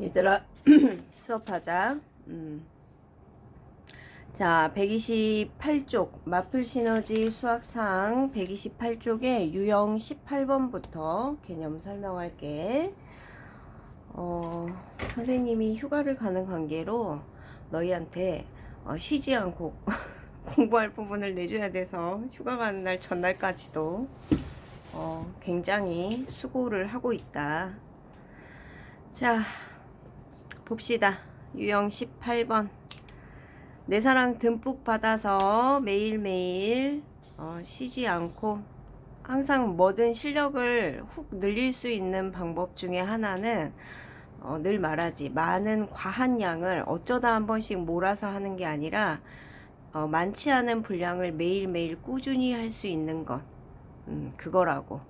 얘들아 수업하자. 음. 자, 128쪽 마플 시너지 수학상 128쪽에 유형 18번부터 개념 설명할게. 어, 선생님이 휴가를 가는 관계로 너희한테 어, 쉬지 않고 공부할 부분을 내줘야 돼서 휴가 가는 날 전날까지도 어, 굉장히 수고를 하고 있다. 자, 봅시다. 유형 18번. 내 사랑 듬뿍 받아서 매일매일 어, 쉬지 않고 항상 뭐든 실력을 훅 늘릴 수 있는 방법 중에 하나는 어, 늘 말하지 많은 과한 양을 어쩌다 한 번씩 몰아서 하는 게 아니라 어, 많지 않은 분량을 매일매일 꾸준히 할 수 있는 것 음, 그거라고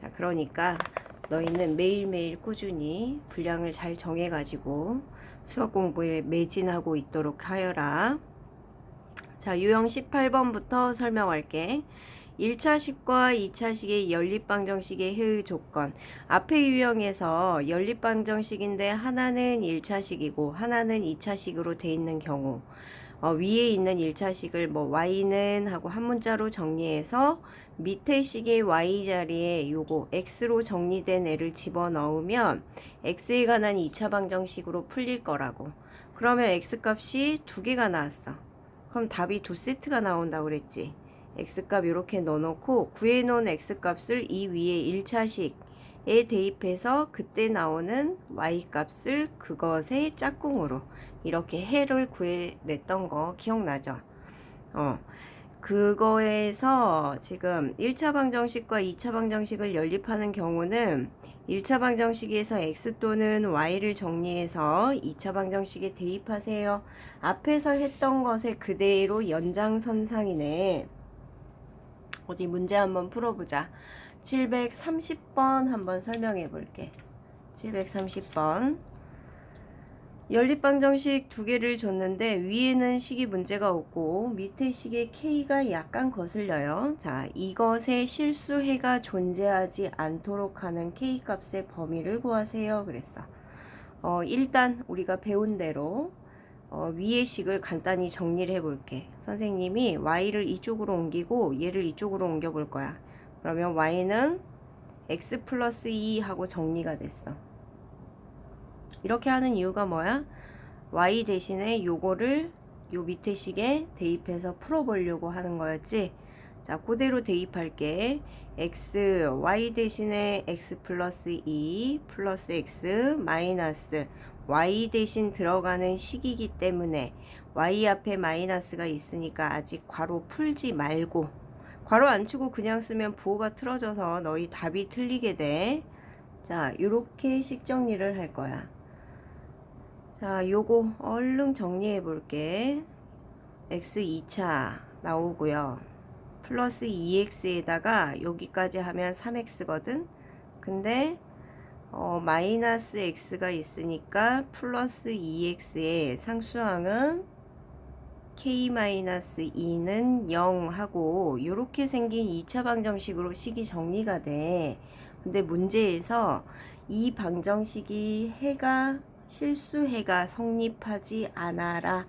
자 그러니까 너희는 매일매일 꾸준히 분량을 잘 정해가지고 수학 공부에 매진하고 있도록 하여라. 자, 유형 18번부터 설명할게. 1차식과 2차식의 연립방정식의 해의 조건. 앞의 유형에서 연립방정식인데 하나는 1차식이고 하나는 2차식으로 돼 있는 경우. 어, 위에 있는 1차식을 뭐 y는 하고 한 문자로 정리해서 밑에 식의 y 자리에 요거 x로 정리된 애를 집어넣으면 x에 관한 2차 방정식으로 풀릴 거라고. 그러면 x 값이 두 개가 나왔어. 그럼 답이 두 세트가 나온다고 그랬지. x 값 이렇게 넣어놓고 구해놓은 x 값을 이 위에 1차식 에 대입해서 그때 나오는 y 값을 그것의 짝꿍으로 이렇게 해를 구해냈던 거 기억나죠? 어. 그거에서 지금 1차 방정식과 2차 방정식을 연립하는 경우는 1차 방정식에서 x 또는 y를 정리해서 2차 방정식에 대입하세요. 앞에서 했던 것에 그대로 연장선상이네. 어디 문제 한번 풀어보자. 730번 한번 설명해 볼게. 730번. 연립방 정식 두 개를 줬는데 위에는 식이 문제가 없고 밑에 식의 k가 약간 거슬려요. 자, 이것의 실수해가 존재하지 않도록 하는 k 값의 범위를 구하세요. 그랬어. 어, 일단 우리가 배운 대로 어, 위의 식을 간단히 정리를 해볼게. 선생님이 y를 이쪽으로 옮기고 얘를 이쪽으로 옮겨볼 거야. 그러면 y는 x 플러스 2 하고 정리가 됐어. 이렇게 하는 이유가 뭐야? y 대신에 요거를 요 밑에 식에 대입해서 풀어보려고 하는 거였지. 자, 그대로 대입할게. x, y 대신에 x 플러스 2 플러스 x 마이너스 y 대신 들어가는 식이기 때문에 y 앞에 마이너스가 있으니까 아직 괄호 풀지 말고 괄호 안 치고 그냥 쓰면 부호가 틀어져서 너희 답이 틀리게 돼. 자, 요렇게 식 정리를 할 거야. 자, 요거 얼른 정리해 볼게. x 2차 나오고요. 플러스 2x에다가 여기까지 하면 3x거든. 근데 어, 마이너스 x가 있으니까 플러스 2x의 상수항은 k-2는 0 하고 이렇게 생긴 2차 방정식으로 식이 정리가 돼. 근데 문제에서 이 방정식이 해가 실수해가 성립하지 않아라.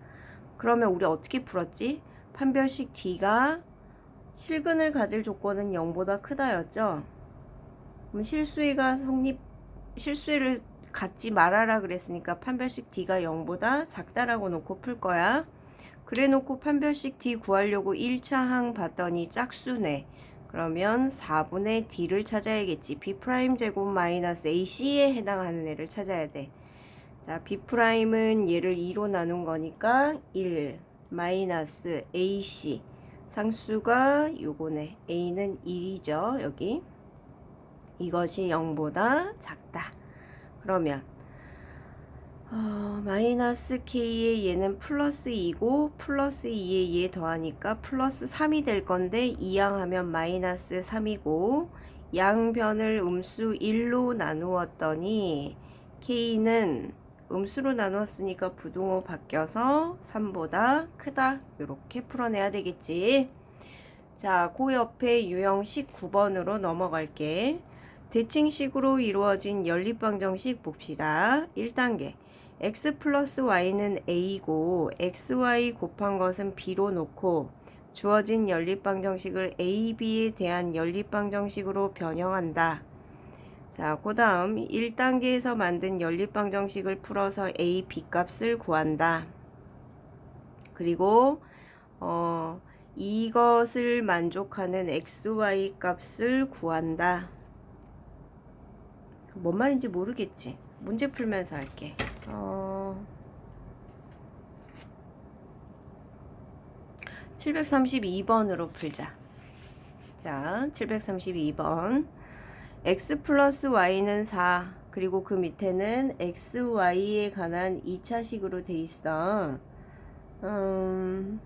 그러면 우리 어떻게 풀었지? 판별식 D가 실근을 가질 조건은 0보다 크다였죠? 그럼 실수해가 성립, 실수해를 갖지 말아라 그랬으니까 판별식 D가 0보다 작다라고 놓고 풀 거야. 그래 놓고 판별식 D 구하려고 1차 항 봤더니 짝수네. 그러면 4분의 D를 찾아야겠지. B 프라임 제곱 마이너스 AC에 해당하는 애를 찾아야 돼. 자, B 프라임은 얘를 2로 나눈 거니까 1 마이너스 AC 상수가 요거네. A는 1이죠. 여기. 이것이 0보다 작다. 그러면 어, 마이너스 K에 얘는 플러스 2고 플러스 2에 얘 더하니까 플러스 3이 될 건데 이항하면 마이너스 3이고 양변을 음수 1로 나누었더니 K는 음수로 나누었으니까 부등호 바뀌어서 3보다 크다. 이렇게 풀어내야 되겠지. 자, 그 옆에 유형 19번으로 넘어갈게. 대칭식으로 이루어진 연립방정식 봅시다. 1단계 x 플러스 y는 a고 xy 곱한 것은 b로 놓고 주어진 연립방정식을 a, b에 대한 연립방정식으로 변형한다. 자, 그 다음 1단계에서 만든 연립방정식을 풀어서 a, b 값을 구한다. 그리고 어, 이것을 만족하는 xy 값을 구한다. 뭔 말인지 모르겠지. 문제 풀면서 할게. 어... 732번으로 풀자. 자, 732번. x 플러스 y는 4. 그리고 그 밑에는 xy에 관한 2차식으로 돼 있어. 음...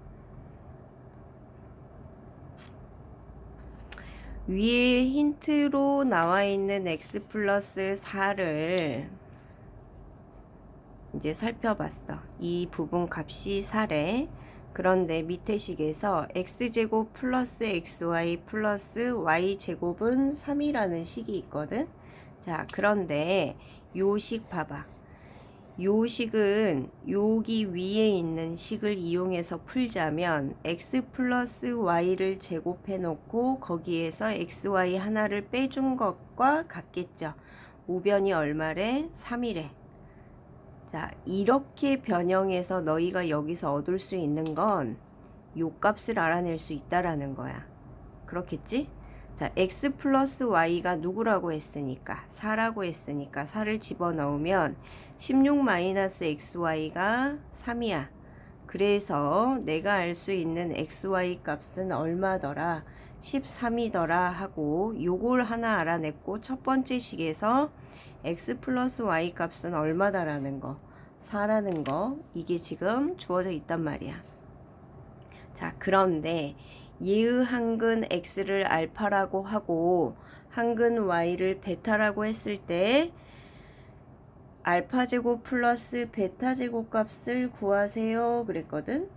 위에 힌트로 나와 있는 x 플러스 4를 이제 살펴봤어. 이 부분 값이 4래. 그런데 밑에 식에서 x제곱 플러스 xy 플러스 y제곱은 3이라는 식이 있거든. 자, 그런데 요 식 봐봐. 요 식은 여기 위에 있는 식을 이용해서 풀자면 x 플러스 y를 제곱해 놓고 거기에서 xy 하나를 빼준 것과 같겠죠. 우변이 얼마래? 3이래. 자, 이렇게 변형해서 너희가 여기서 얻을 수 있는 건 요 값을 알아낼 수 있다라는 거야. 그렇겠지? 자, x 플러스 y가 누구라고 했으니까 4라고 했으니까 4를 집어넣으면 16 마이너스 xy가 3이야. 그래서 내가 알 수 있는 xy 값은 얼마더라? 13이더라 하고 요걸 하나 알아냈고 첫 번째 식에서 x 플러스 y 값은 얼마다라는 거 4라는 거 이게 지금 주어져 있단 말이야. 자, 그런데 예의 한근 x를 알파라고 하고 한근 y를 베타라고 했을 때 알파 제곱 플러스 베타 제곱 값을 구하세요 그랬거든.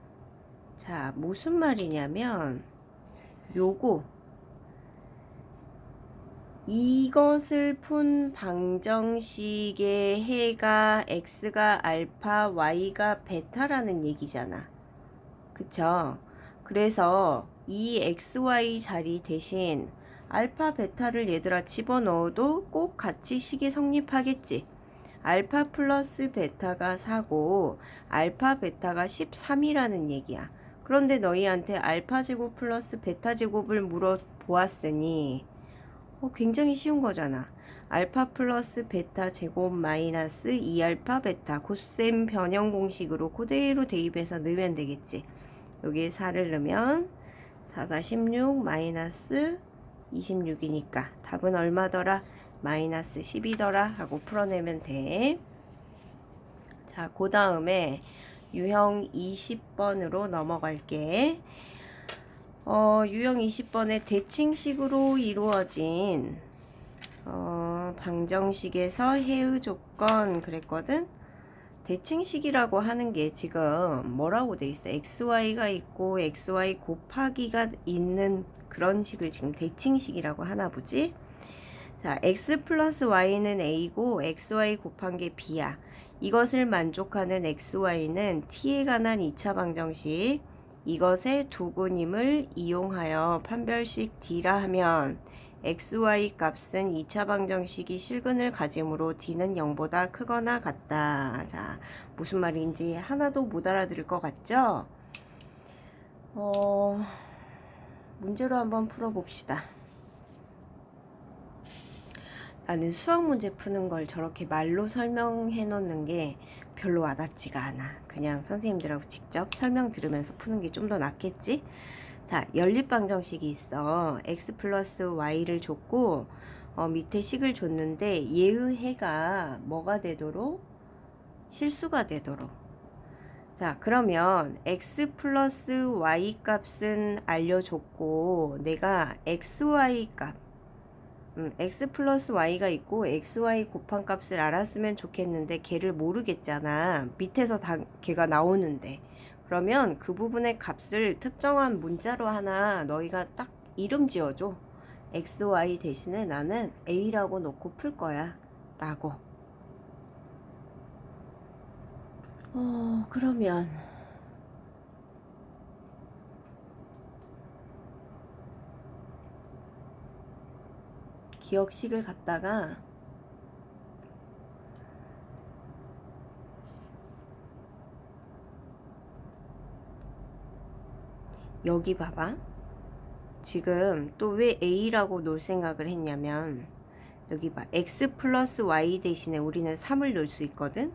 자, 무슨 말이냐면 요거 이것을 푼 방정식의 해가 x가 알파, y가 베타라는 얘기잖아. 그쵸? 그래서 이 xy 자리 대신 알파, 베타를 얘들아 집어넣어도 꼭 같이 식이 성립하겠지. 알파 플러스 베타가 4고 알파, 베타가 13이라는 얘기야. 그런데 너희한테 알파 제곱 플러스 베타 제곱을 물어보았으니 어, 굉장히 쉬운 거잖아. 알파 플러스 베타 제곱 마이너스 2알파 베타 고셈 변형 공식으로 그대로 대입해서 넣으면 되겠지. 여기에 4를 넣으면 4, 4, 16 마이너스 26이니까 답은 얼마더라? 마이너스 10이더라 하고 풀어내면 돼. 자, 그 다음에 유형 20번으로 넘어갈게. 어, 유형 20번의 대칭식으로 이루어진 어, 방정식에서 해의 조건 그랬거든. 대칭식이라고 하는 게 지금 뭐라고 돼 있어? xy가 있고 xy 곱하기가 있는 그런 식을 지금 대칭식이라고 하나 보지? 자, x 플러스 y는 a고 xy 곱한 게 b야. 이것을 만족하는 xy는 t에 관한 2차 방정식 이것의 두근임을 이용하여 판별식 D라 하면 xy 값은 2차 방정식이 실근을 가지므로 D는 0보다 크거나 같다. 자, 무슨 말인지 하나도 못 알아들을 것 같죠? 어, 문제로 한번 풀어봅시다. 나는 수학 문제 푸는 걸 저렇게 말로 설명해 놓는 게 별로 와닿지가 않아. 그냥 선생님들하고 직접 설명 들으면서 푸는 게 좀 더 낫겠지? 자, 연립방정식이 있어. x 플러스 y를 줬고, 어, 밑에 식을 줬는데, 얘의 해가 뭐가 되도록? 실수가 되도록. 자, 그러면 x 플러스 y 값은 알려줬고, 내가 xy 값, 음, x 플러스 y가 있고 xy 곱한 값을 알았으면 좋겠는데 걔를 모르겠잖아. 밑에서 다 걔가 나오는데. 그러면 그 부분의 값을 특정한 문자로 하나 너희가 딱 이름 지어줘. xy 대신에 나는 a라고 놓고 풀 거야. 라고. 어, 그러면 기억식을 갖다가 여기 봐봐. 지금 또 왜 A라고 놓을 생각을 했냐면 여기 봐. X 플러스 Y 대신에 우리는 3을 놓을 수 있거든.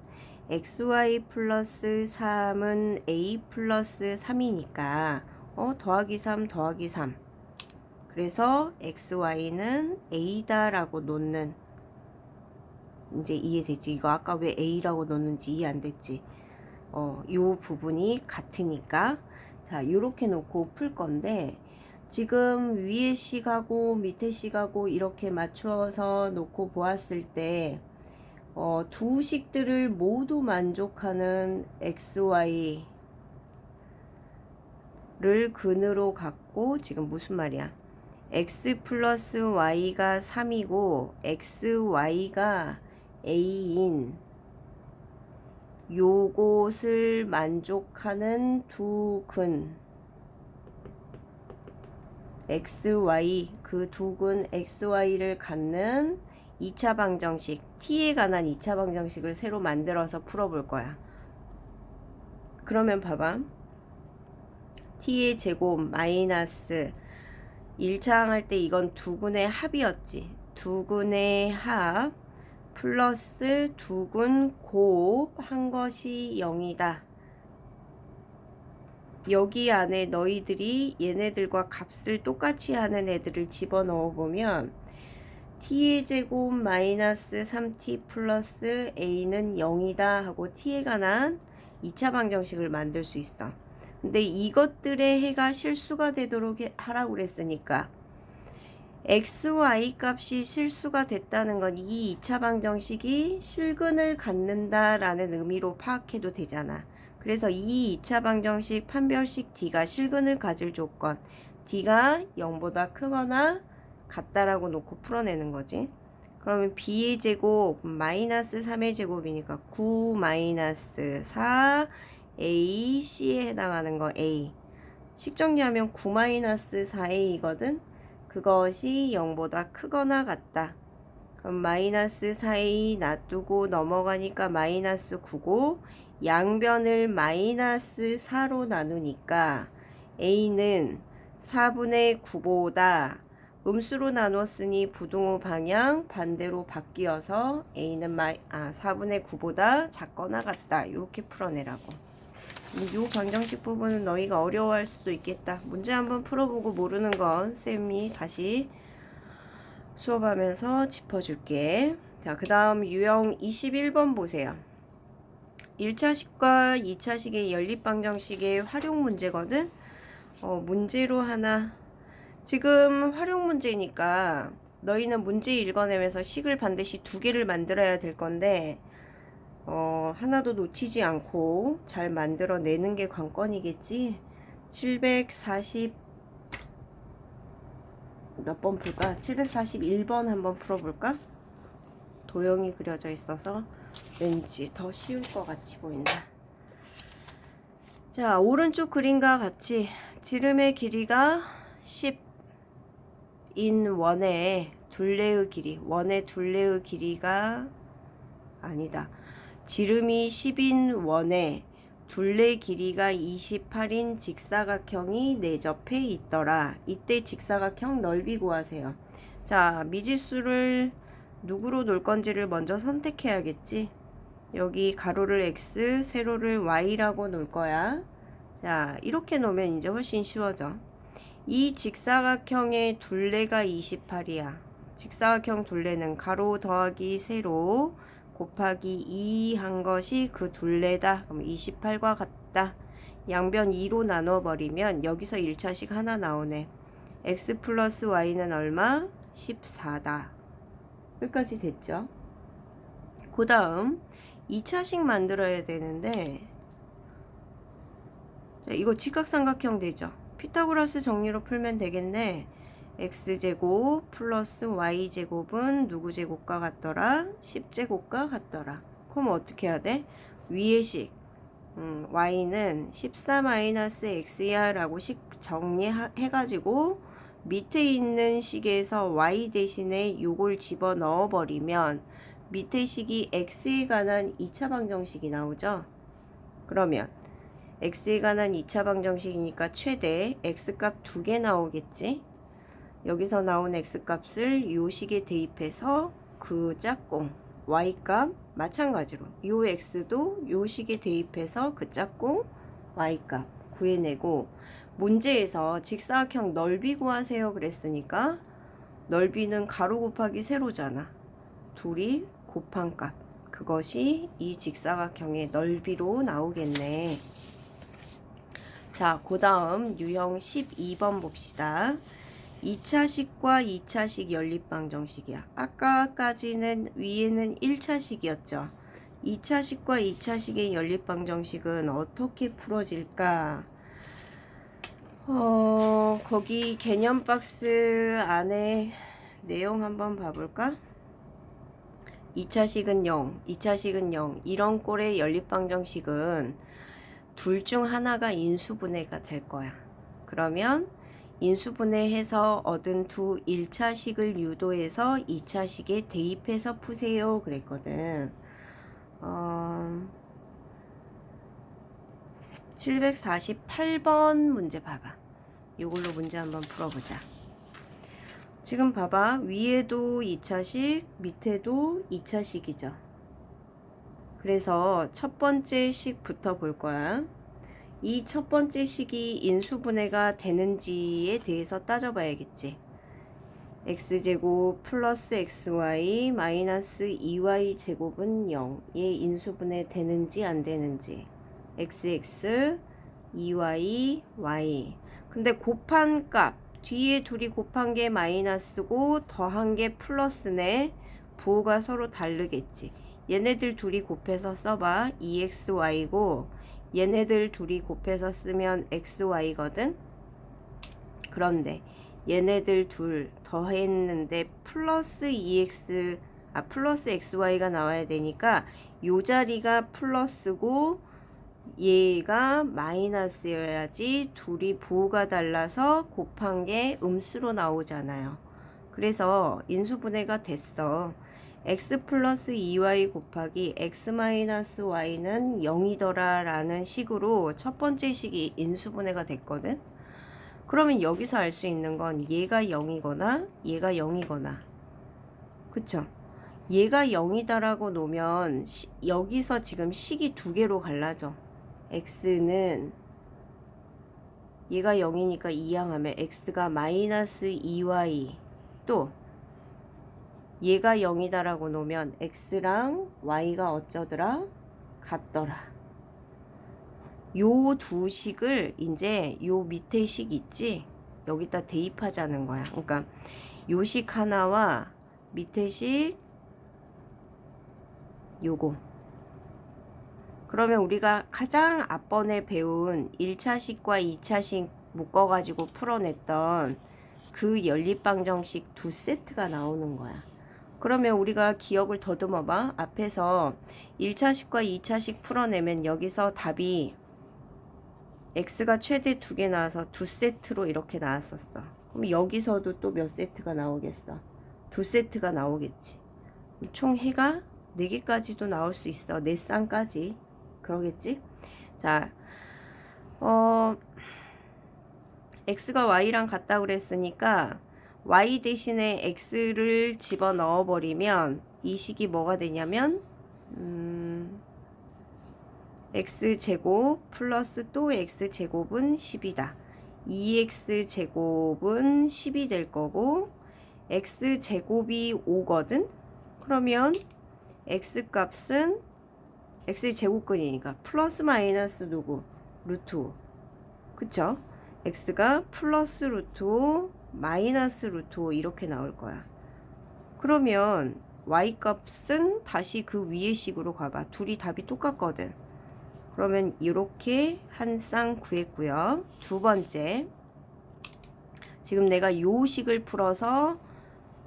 XY 플러스 3은 A 플러스 3이니까 어 더하기 3 더하기 3 그래서 XY는 A다라고 놓는 이제 이해되지? 이거 아까 왜 A라고 놓는지 이해 안 됐지? 어, 요 부분이 같으니까 자, 요렇게 놓고 풀 건데 지금 위에 식하고 밑에 식하고 이렇게 맞추어서 놓고 보았을 때 어, 두 식들을 모두 만족하는 XY를 근으로 갖고 지금 무슨 말이야? X 플러스 y가 3이고 xy가 a인 요것을 만족하는 두 근 xy 그 두 근 xy를 갖는 2차 방정식 t에 관한 2차 방정식을 새로 만들어서 풀어볼 거야. 그러면 봐봐. t의 제곱 마이너스 1차 항할 때 이건 두근의 합이었지. 두근의 합 플러스 두근 곱한 것이 0이다. 여기 안에 너희들이 얘네들과 값을 똑같이 하는 애들을 집어넣어 보면 t의 제곱 마이너스 3t 플러스 a는 0이다 하고 t에 관한 2차 방정식을 만들 수 있어. 근데 이것들의 해가 실수가 되도록 해- 하라고 그랬으니까 xy 값이 실수가 됐다는 건 이 2차 방정식이 실근을 갖는다라는 의미로 파악해도 되잖아. 그래서 이 2차 방정식 판별식 d가 실근을 가질 조건 d가 0보다 크거나 같다라고 놓고 풀어내는 거지. 그러면 b의 제곱 마이너스 3의 제곱이니까 9 마이너스 4 A, C에 해당하는 거 A. 식정리하면 9-4A거든. 그것이 0보다 크거나 같다. 그럼 마이너스 4A 놔두고 넘어가니까 마이너스 9고 양변을 마이너스 4로 나누니까 A는 4분의 9보다 음수로 나눴으니 부등호 방향 반대로 바뀌어서 A는 마이, 아, 4분의 9보다 작거나 같다. 이렇게 풀어내라고. 이 방정식 부분은 너희가 어려워할 수도 있겠다. 문제 한번 풀어보고 모르는 건 쌤이 다시 수업하면서 짚어줄게. 자, 그 다음 유형 21번 보세요. 1차식과 2차식의 연립방정식의 활용 문제거든. 어, 문제로 하나. 지금 활용 문제니까 너희는 문제 읽어내면서 식을 반드시 두 개를 만들어야 될 건데 어, 하나도 놓치지 않고 잘 만들어내는 게 관건이겠지. 740 몇 번 풀까? 741번 한번 풀어볼까? 도형이 그려져 있어서 왠지 더 쉬울 것 같이 보인다. 자, 오른쪽 그림과 같이 지름의 길이가 10인 원의 둘레의 길이, 원의 둘레의 길이가 아니다. 지름이 10인 원에 둘레 길이가 28인 직사각형이 내접해 있더라. 이때 직사각형 넓이 구하세요. 자, 미지수를 누구로 놓을 건지를 먼저 선택해야겠지. 여기 가로를 x, 세로를 y라고 놓을 거야. 자, 이렇게 놓으면 이제 훨씬 쉬워져. 이 직사각형의 둘레가 28이야. 직사각형 둘레는 가로 더하기 세로 곱하기 2 한 것이 그 둘레다. 그럼 28과 같다. 양변 2로 나눠버리면 여기서 1차식 하나 나오네. x 플러스 y는 얼마? 14다. 여기까지 됐죠? 그 다음 2차식 만들어야 되는데 자, 이거 직각삼각형 되죠? 피타고라스 정리로 풀면 되겠네. X제곱 플러스 y제곱은 누구 제곱과 같더라? 10제곱과 같더라. 그럼 어떻게 해야 돼? 위의 식 음, y는 14-x야 라고 식 정리해가지고 밑에 있는 식에서 y 대신에 요걸 집어 넣어 버리면 밑에 식이 x에 관한 2차 방정식이 나오죠. 그러면 x에 관한 2차 방정식이니까 최대 x값 두 개 나오겠지. 여기서 나온 x값을 요 식에 대입해서 그 짝꿍 y값 마찬가지로 요 x도 요 식에 대입해서 그 짝꿍 y값 구해내고 문제에서 직사각형 넓이 구하세요 그랬으니까 넓이는 가로 곱하기 세로잖아. 둘이 곱한 값. 그것이 이 직사각형의 넓이로 나오겠네. 자, 그 다음 유형 12번 봅시다. 2차식과 2차식 연립방정식이야. 아까까지는 위에는 1차식이었죠. 2차식과 2차식의 연립방정식은 어떻게 풀어질까? 어, 거기 개념 박스 안에 내용 한번 봐볼까? 2차식은 0, 2차식은 0. 이런 꼴의 연립방정식은 둘 중 하나가 인수분해가 될 거야. 그러면 인수분해해서 얻은 두 1차식을 유도해서 2차식에 대입해서 푸세요. 그랬거든. 어, 748번 문제 봐봐. 이걸로 문제 한번 풀어보자. 지금 봐봐. 위에도 2차식, 밑에도 2차식이죠. 그래서 첫 번째 식부터 볼 거야. 이 첫 번째 식이 인수분해가 되는지에 대해서 따져봐야겠지. x제곱 플러스 xy 마이너스 2y 제곱은 0. 얘 인수분해 되는지 안 되는지. xx 2y y 근데 곱한 값 뒤에 둘이 곱한 게 마이너스고 더한 게 플러스네 부호가 서로 다르겠지 얘네들 둘이 곱해서 써봐 2xy고 얘네들 둘이 곱해서 쓰면 xy거든 그런데 얘네들 둘 더했는데 플러스 2x 아 플러스 xy가 나와야 되니까 요 자리가 플러스고 얘가 마이너스여야지 둘이 부호가 달라서 곱한 게 음수로 나오잖아요. 그래서 인수분해가 됐어. X 플러스 2y 곱하기 x 마이너스 y는 0이더라 라는 식으로 첫 번째 식이 인수분해가 됐거든. 그러면 여기서 알 수 있는 건 얘가 0이거나 얘가 0이거나 그쵸? 얘가 0이다 라고 놓으면 시, 여기서 지금 식이 두 개로 갈라져. x는 얘가 0이니까 이항하면 x가 마이너스 2y 또 얘가 0이다라고 놓으면 x랑 y가 어쩌더라? 같더라. 요 두 식을 이제 요 밑에 식 있지? 여기다 대입하자는 거야. 그러니까 요 식 하나와 밑에 식 요거 그러면 우리가 가장 앞번에 배운 1차식과 2차식 묶어가지고 풀어냈던 그 연립방정식 두 세트가 나오는 거야. 그러면 우리가 기억을 더듬어 봐. 앞에서 1차식과 2차식 풀어내면 여기서 답이 x가 최대 두 개 나와서 두 세트로 이렇게 나왔었어. 그럼 여기서도 또 몇 세트가 나오겠어? 두 세트가 나오겠지. 총 해가 4개까지도 나올 수 있어. 4쌍까지. 그러겠지? 자, 어, x가 y랑 같다 그랬으니까 y 대신에 x를 집어 넣어 버리면 이 식이 뭐가 되냐면 음, x 제곱 플러스 또 x 제곱은 10이다. 2x 제곱은 10이 될 거고 x 제곱이 5거든. 그러면 x 값은 x의 제곱근이니까 플러스 마이너스 누구? 루트 5. 그쵸? x가 플러스 루트 5 마이너스 루트 5 이렇게 나올 거야. 그러면 y 값은 다시 그 위의 식으로 가봐. 둘이 답이 똑같거든. 그러면 이렇게 한 쌍 구했고요. 두 번째. 지금 내가 요 식을 풀어서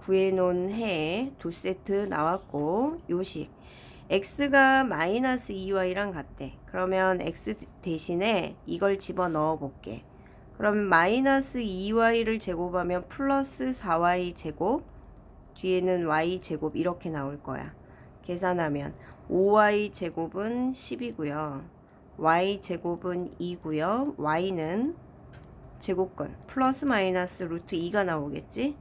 구해놓은 해 두 세트 나왔고 요 식 x가 마이너스 2y랑 같대. 그러면 x 대신에 이걸 집어 넣어 볼게. 그러면 마이너스 2y를 제곱하면 플러스 4y 제곱 뒤에는 y 제곱 이렇게 나올 거야. 계산하면 5y 제곱은 10이고요. y 제곱은 2고요. y는 제곱근 플러스 마이너스 루트 2가 나오겠지?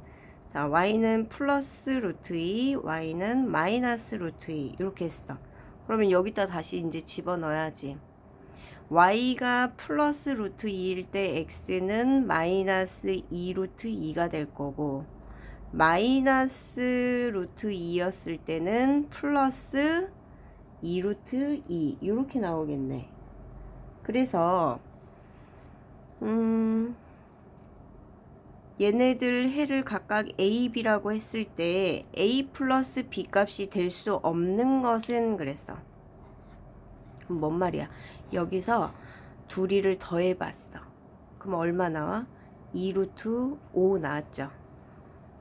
자, y는 플러스 루트 2, y는 마이너스 루트 2 이렇게 했어. 그러면 여기다 다시 이제 집어넣어야지. Y가 플러스 루트 2일 때 x는 마이너스 2 루트 2가 될 거고 마이너스 루트 2였을 때는 플러스 2 루트 2 이렇게 나오겠네. 그래서 음 얘네들 해를 각각 A, B라고 했을 때 A 플러스 B 값이 될 수 없는 것은 그랬어. 그럼 뭔 말이야? 여기서 둘이를 더해봤어. 그럼 얼마 나와? 2루트 5 나왔죠.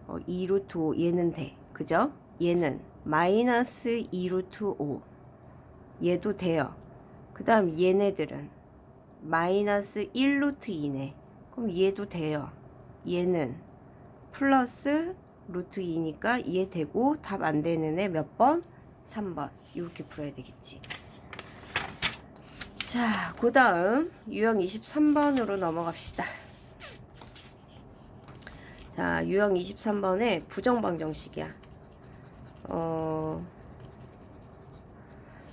어, 2루트 5 얘는 돼. 그죠? 얘는 마이너스 2루트 5 얘도 돼요. 그 다음 얘네들은 마이너스 1루트 2네. 그럼 얘도 돼요. 얘는 플러스 루트 2니까 얘 되고 답 안 되는 애 몇 번? 3번. 이렇게 풀어야 되겠지. 자, 그 다음 유형 23번으로 넘어갑시다. 자, 유형 23번에 부정방정식이야. 어,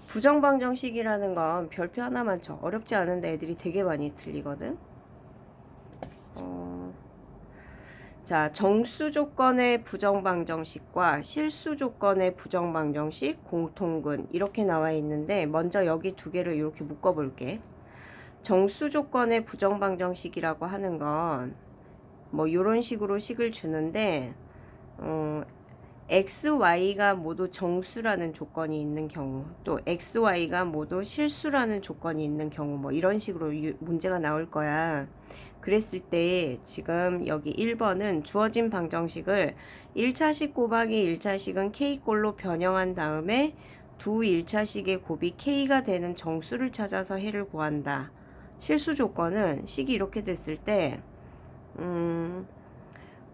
부정방정식이라는 건 별표 하나만 쳐. 어렵지 않은데 애들이 되게 많이 틀리거든. 어, 자, 정수 조건의 부정방정식과 실수 조건의 부정방정식, 공통근 이렇게 나와 있는데 먼저 여기 두 개를 이렇게 묶어 볼게. 정수 조건의 부정방정식이라고 하는 건 뭐 이런 식으로 식을 주는데 어, x, y가 모두 정수라는 조건이 있는 경우 또 x, y가 모두 실수라는 조건이 있는 경우 뭐 이런 식으로 유, 문제가 나올 거야. 그랬을 때 지금 여기 1번은 주어진 방정식을 1차식 곱하기 1차식은 k꼴로 변형한 다음에 두 1차식의 곱이 k가 되는 정수를 찾아서 해를 구한다. 실수 조건은 식이 이렇게 됐을 때 음,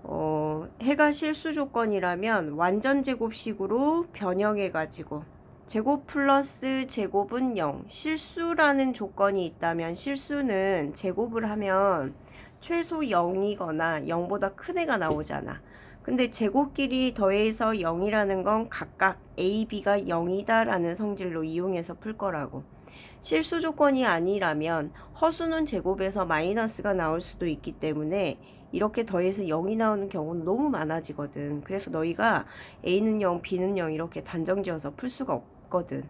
어, 해가 실수 조건이라면 완전 제곱식으로 변형해 가지고 제곱 플러스 제곱은 0. 실수라는 조건이 있다면 실수는 제곱을 하면 최소 0이거나 0보다 큰 애가 나오잖아. 근데 제곱끼리 더해서 0이라는 건 각각 A, B가 0이다라는 성질로 이용해서 풀 거라고. 실수 조건이 아니라면 허수는 제곱에서 마이너스가 나올 수도 있기 때문에 이렇게 더해서 0이 나오는 경우는 너무 많아지거든. 그래서 너희가 A는 0, B는 0 이렇게 단정 지어서 풀 수가 없 거든.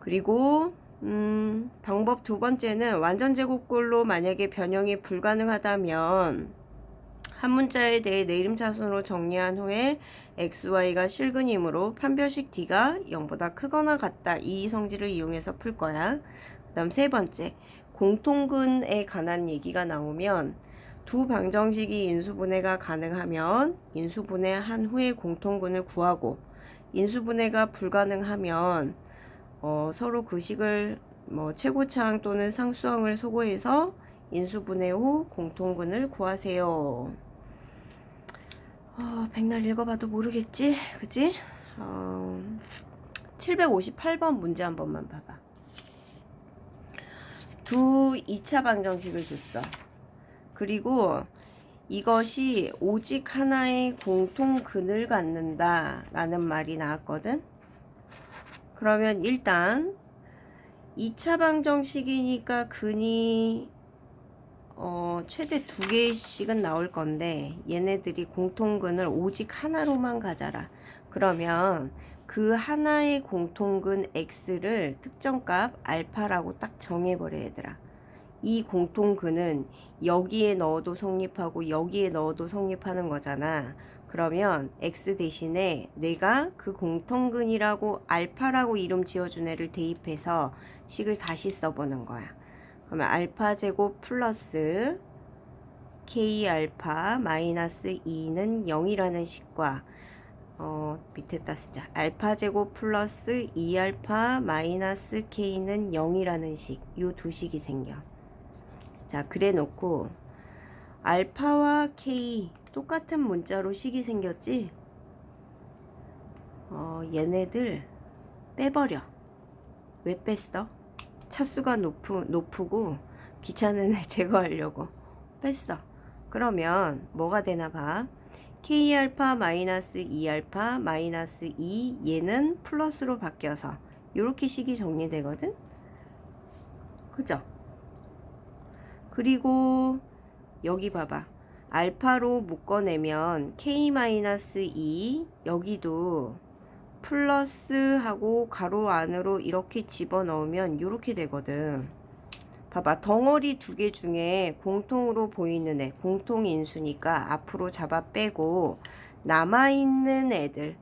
그리고 음, 방법 두 번째는 완전 제곱꼴로 만약에 변형이 불가능하다면 한 문자에 대해 내림 차순으로 정리한 후에 xy가 실근이므로 판별식 d가 0보다 크거나 같다. 이 성질을 이용해서 풀 거야. 그 다음 세 번째, 공통근에 관한 얘기가 나오면 두 방정식이 인수분해가 가능하면 인수분해한 후에 공통근을 구하고 인수분해가 불가능하면 어, 서로 그 식을 뭐 최고차항 또는 상수항을 소거해서 인수분해 후 공통근을 구하세요. 어, 백날 읽어봐도 모르겠지? 그지? 어, 758번 문제 한 번만 봐봐. 두 2차 방정식을 줬어. 그리고 이것이 오직 하나의 공통 근을 갖는다 라는 말이 나왔거든. 그러면 일단 2차 방정식이니까 근이 어, 최대 두 개씩은 나올 건데 얘네들이 공통근을 오직 하나로만 가져라. 그러면 그 하나의 공통근 x를 특정값 알파라고 딱 정해버려 얘들아. 이 공통근은 여기에 넣어도 성립하고 여기에 넣어도 성립하는 거잖아. 그러면 x 대신에 내가 그 공통근이라고 알파라고 이름 지어준 애를 대입해서 식을 다시 써보는 거야. 그러면 알파 제곱 플러스 k 알파 마이너스 2는 0이라는 식과 어, 밑에다 쓰자. 알파 제곱 플러스 2 알파 마이너스 k는 0이라는 식. 요 두 식이 생겨. 자, 그래 놓고 알파와 k 똑같은 문자로 식이 생겼지? 어, 얘네들 빼버려. 왜 뺐어? 차수가 높으, 높고 귀찮은 애 제거하려고 뺐어. 그러면 뭐가 되나 봐. K알파 마이너스 2알파 마이너스 2 얘는 플러스로 바뀌어서 이렇게 식이 정리되거든. 그죠? 그리고 여기 봐봐. 알파로 묶어내면 K 마이너스 2 여기도 플러스 하고 가로 안으로 이렇게 집어넣으면 이렇게 되거든. 봐봐. 덩어리 두 개 중에 공통으로 보이는 애, 공통인수니까 앞으로 잡아 빼고 남아있는 애들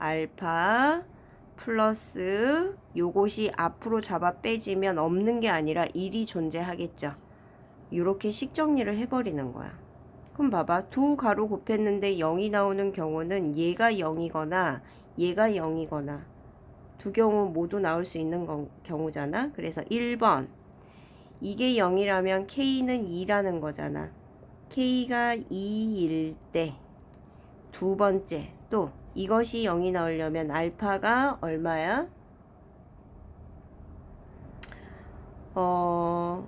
알파 플러스 요것이 앞으로 잡아 빼지면 없는 게 아니라 1이 존재하겠죠. 이렇게 식 정리를 해버리는 거야. 그럼 봐봐. 두 가로 곱했는데 0이 나오는 경우는 얘가 0이거나 얘가 0이거나 두 경우 모두 나올 수 있는 거- 경우잖아. 그래서 1번 이게 0이라면 K는 2라는 거잖아. K가 2일 때 두 번째 또 이것이 0이 나오려면 알파가 얼마야? 어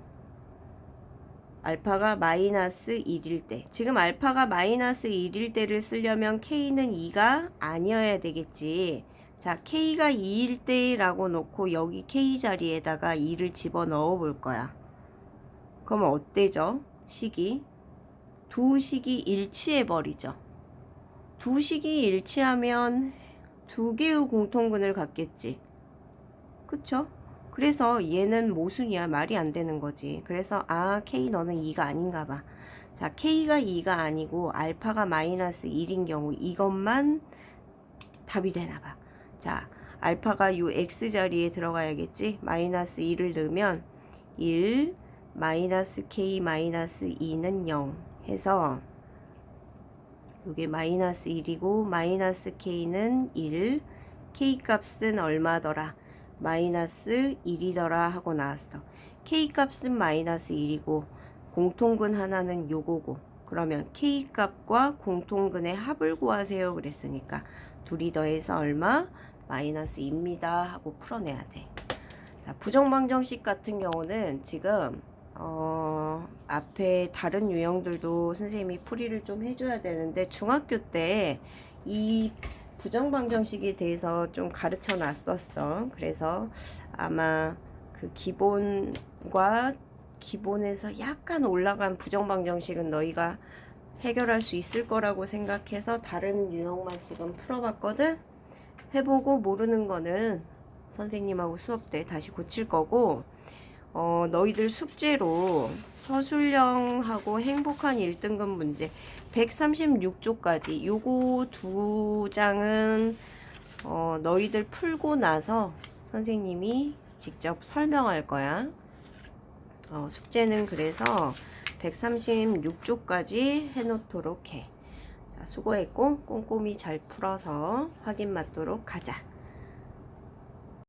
알파가 마이너스 1일 때. 지금 알파가 마이너스 1일 때를 쓰려면 K는 2가 아니어야 되겠지. 자 K가 2일 때라고 놓고 여기 K 자리에다가 2를 집어 넣어 볼 거야. 그러면 어때죠? 식이? 두 식이 일치해 버리죠. 두 식이 일치하면 두 개의 공통근을 갖겠지. 그쵸? 그래서 얘는 모순이야. 말이 안 되는 거지. 그래서 아, K 너는 2가 아닌가 봐. 자, K가 2가 아니고 알파가 마이너스 1인 경우 이것만 답이 되나 봐. 자, 알파가 요 X 자리에 들어가야겠지? 마이너스 1을 넣으면 1 마이너스 K 마이너스 2는 0 해서 요게 마이너스 1이고 마이너스 K는 1 K 값은 얼마더라? 마이너스 1이더라 하고 나왔어. K 값은 마이너스 1이고 공통근 하나는 요거고 그러면 K 값과 공통근의 합을 구하세요 그랬으니까 둘이 더해서 얼마? 마이너스 2입니다 하고 풀어내야 돼. 자, 부정방정식 같은 경우는 지금 어, 앞에 다른 유형들도 선생님이 풀이를 좀 해줘야 되는데 중학교 때 이 부정방정식에 대해서 좀 가르쳐 놨었어. 그래서 아마 그 기본과 기본에서 약간 올라간 부정방정식은 너희가 해결할 수 있을 거라고 생각해서 다른 유형만 지금 풀어봤거든. 해보고 모르는 거는 선생님하고 수업 때 다시 고칠 거고 어, 너희들 숙제로 서술형하고 행복한 1등급 문제 136쪽까지 요거 두 장은 어, 너희들 풀고 나서 선생님이 직접 설명할 거야. 어, 숙제는 그래서 136쪽까지 해놓도록 해. 자, 수고했고 꼼꼼히 잘 풀어서 확인 맞도록 하자.